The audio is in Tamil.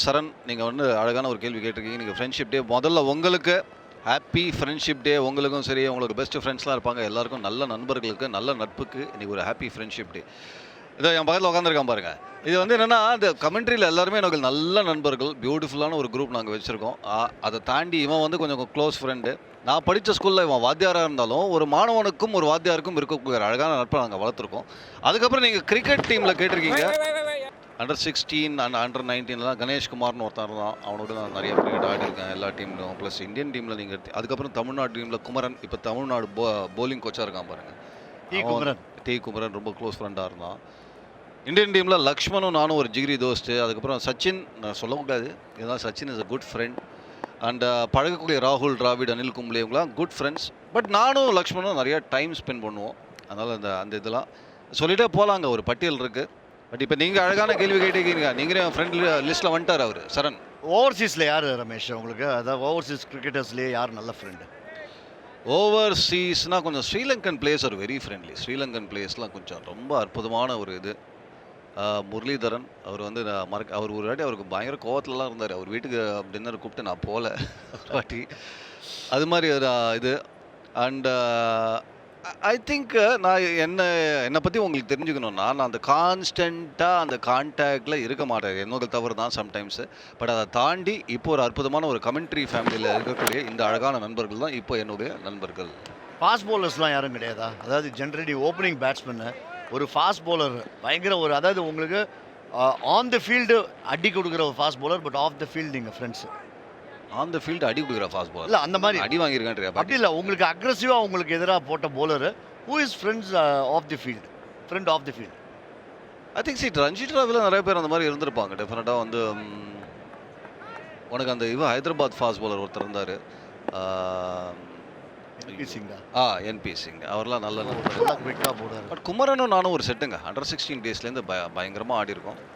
சரண் நீங்கள் வந்து அழகான ஒரு கேள்வி கேட்டிருக்கீங்க. நீங்கள் ஃப்ரெண்ட்ஷிப் டே முதல்ல உங்களுக்கு ஹாப்பி ஃப்ரெண்ட்ஷிப் டே உங்களுக்கும் சரி உங்களுக்கு பெஸ்ட் ஃப்ரெண்ட்ஸ்லாம் இருப்பாங்க. எல்லாருக்கும் நல்ல நண்பர்களுக்கு நல்ல நட்புக்கு இன்றைக்கி ஒரு ஹாப்பி ஃப்ரெண்ட்ஷிப் டே இதோ என் பக்கத்தில் உட்காந்துருக்கான் பாருங்கள் இது வந்து என்னென்னா இந்த கமெண்ட்ரியில் எல்லாருமே எனக்கு நல்ல நண்பர்கள் பியூட்டிஃபுல்லான ஒரு குரூப் நாங்கள் வச்சுருக்கோம். அதை தாண்டி இவன் வந்து கொஞ்சம் க்ளோஸ் ஃப்ரெண்டு நான் படித்த ஸ்கூலில் இவன் வாத்தியாராக இருந்தாலும் ஒரு மாணவனுக்கும் ஒரு வாத்தியாருக்கும் இருக்கக்கூடிய ஒரு அழகான நட்பை நாங்கள் வளர்த்துருக்கோம். அதுக்கப்புறம் நீங்கள் கிரிக்கெட் டீமில் கேட்டிருக்கீங்க. அண்டர் சிக்ஸ்டீன் அண்ட் அண்டர் நைன்டீன்லாம் கணேஷ்குமார்னு ஒருத்தன் இருந்தான் அவனோட நான் நிறைய கிரிக்கெட் ஆடிருக்கேன் எல்லா டீம்லையும் ப்ளஸ் இந்தியன் டீமில் நீங்கள் அதுக்கப்புறம் தமிழ்நாடு டீமில் குமரன் இப்போ தமிழ்நாடு போ போலிங் கோச்சாக இருக்கான் பாருங்க. டி குமரன். டி குமரன் ரொம்ப க்ளோஸ் ஃப்ரெண்டாக இருந்தான். இந்தியன் டீமில் லக்ஷ்மணும் நானும் ஒரு ஜிகிரி தோஸ்ட்டு அதுக்கப்புறம் சச்சின் நான் சொல்லக்கூடாது இருந்தாலும் Sachin is a good friend and பழகக்கூடிய ராகுல் டிராவிட் அனில் கும்ளே இவங்களாம் குட் ஃப்ரெண்ட்ஸ் பட் நானும் லக்ஷ்மணும் நிறைய டைம் ஸ்பெண்ட் பண்ணுவோம். அதனால் அந்த அந்த இதெல்லாம் சொல்லிட்டே போகலாங்க ஒரு பட்டியல் இருக்குது பட் இப்போ நீங்கள் அழகான கேள்வி கேட்டீங்க நீங்களே என் ஃப்ரெண்ட் லிஸ்ட்டில் வந்துட்டார் அவர் சரண். ஓவர்சீஸில் யார் ரமேஷ் உங்களுக்கு? அதாவது ஓவர்சீஸ் கிரிக்கெட்டர்ஸ்லேயே யார் நல்ல ஃப்ரெண்டு ஓவர்சீஸ்னால் கொஞ்சம் ஸ்ரீலங்கன் பிளேயர்ஸ் ஒரு வெரி ஃப்ரெண்ட்லி ஸ்ரீலங்கன் பிளேயர்ஸ்லாம் கொஞ்சம் ரொம்ப அற்புதமான ஒரு இது. முரளிதரன். அவர் வந்து நான் மறக்க அவர் ஒரு வாட்டி அவருக்கு பயங்கர கோவத்துலலாம் இருந்தார். அவர் வீட்டுக்கு டின்னர் கூப்பிட்டு நான் போகல ஒரு வாட்டி. அது மாதிரி ஒரு இது. அண்ட் ஐ திங்க் uh, நான் என்ன என்னை பற்றி உங்களுக்கு தெரிஞ்சுக்கணும்னா நான் அந்த கான்ஸ்டண்ட்டாக அந்த கான்டாக்டில் இருக்க மாட்டேன். என்னோட தவறு தான் சம்டைம்ஸு பட் அதை தாண்டி இப்போ ஒரு அற்புதமான ஒரு கமெண்ட்ரி ஃபேமிலியில் இருக்கக்கூடிய இந்த அழகான நண்பர்கள் தான் இப்போ என்னுடைய நண்பர்கள். ஃபாஸ்ட் பவுலர்ஸ்லாம் யாரும் கிடையாதா? அதாவது ஜென்ரலி ஓப்பனிங் பேட்ஸ்மேனு ஒரு ஃபாஸ்ட் பவுலர் பயங்கர ஒரு அதாவது உங்களுக்கு uh, ஆன் த ஃபீல்டு அடி கொடுக்குற ஒரு fast bowler but off the field எங்கள் ஃப்ரெண்ட்ஸு ஆன் த ஃபீல்டு அடி கொடுக்குற ஃபாஸ்ட் பால் இல்லை அந்த மாதிரி. அடி வாங்கியிருக்கேன் அப்படி இல்லை உங்களுக்கு அக்ரஸிவாக உங்களுக்கு எதிராக போட்ட bowler who is friends of the field friend of the field I think seat Ranji டிராவில் நிறைய பேர் அந்த மாதிரி இருந்திருப்பாங்க. டெஃபினட்டாக வந்து உனக்கு அந்த இவன் ஹைதராபாத் ஃபாஸ்ட் பாலர் ஒருத்தர் இருந்தார். ஆ என்பி சிங் அவர்லாம் நல்ல குவிக்காக போடுறாரு பட் குமரனும் நானும் ஒரு செட்டுங்க அண்டர் சிக்ஸ்டீன் டேஸ்லேருந்து பய பயங்கரமாக ஆடி இருக்கோம்